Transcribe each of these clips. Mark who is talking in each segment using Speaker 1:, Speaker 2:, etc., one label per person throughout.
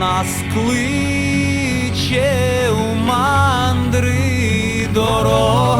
Speaker 1: нас кличе у мандри дорога,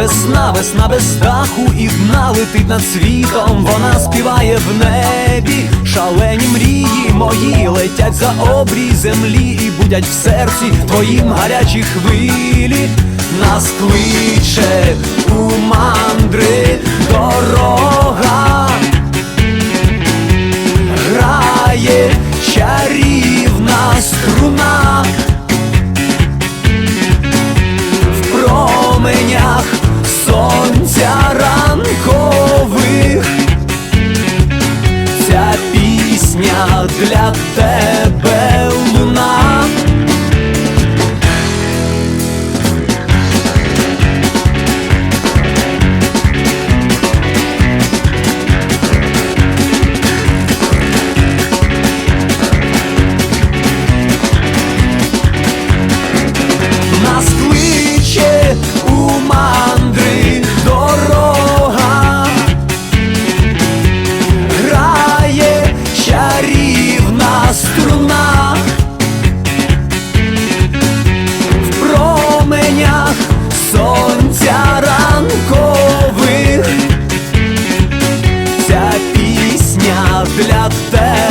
Speaker 1: весна, весна без даху і дна летить над світом, вона співає в небі, шалені мрії мої летять за обрій землі і будять в серці твоїм гарячі хвилі, нас кличе у мандри дорога, для тебе для тебе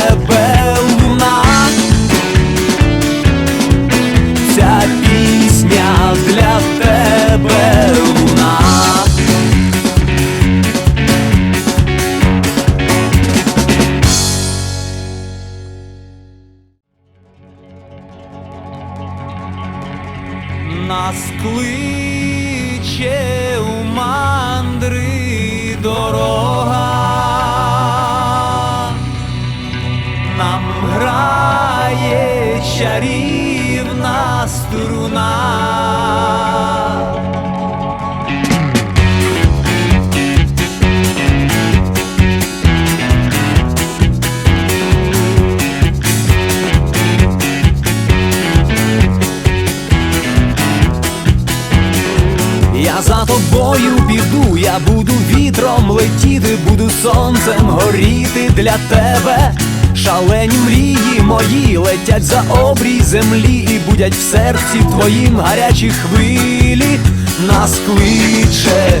Speaker 1: чарівна струна. Я за тобою піду, я буду вітром летіти, буду сонцем горіти для тебе. Шалені мрії мої летять за обрій землі і будять в серці твоїм гарячі хвилі. Нас кличе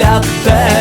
Speaker 1: olhar até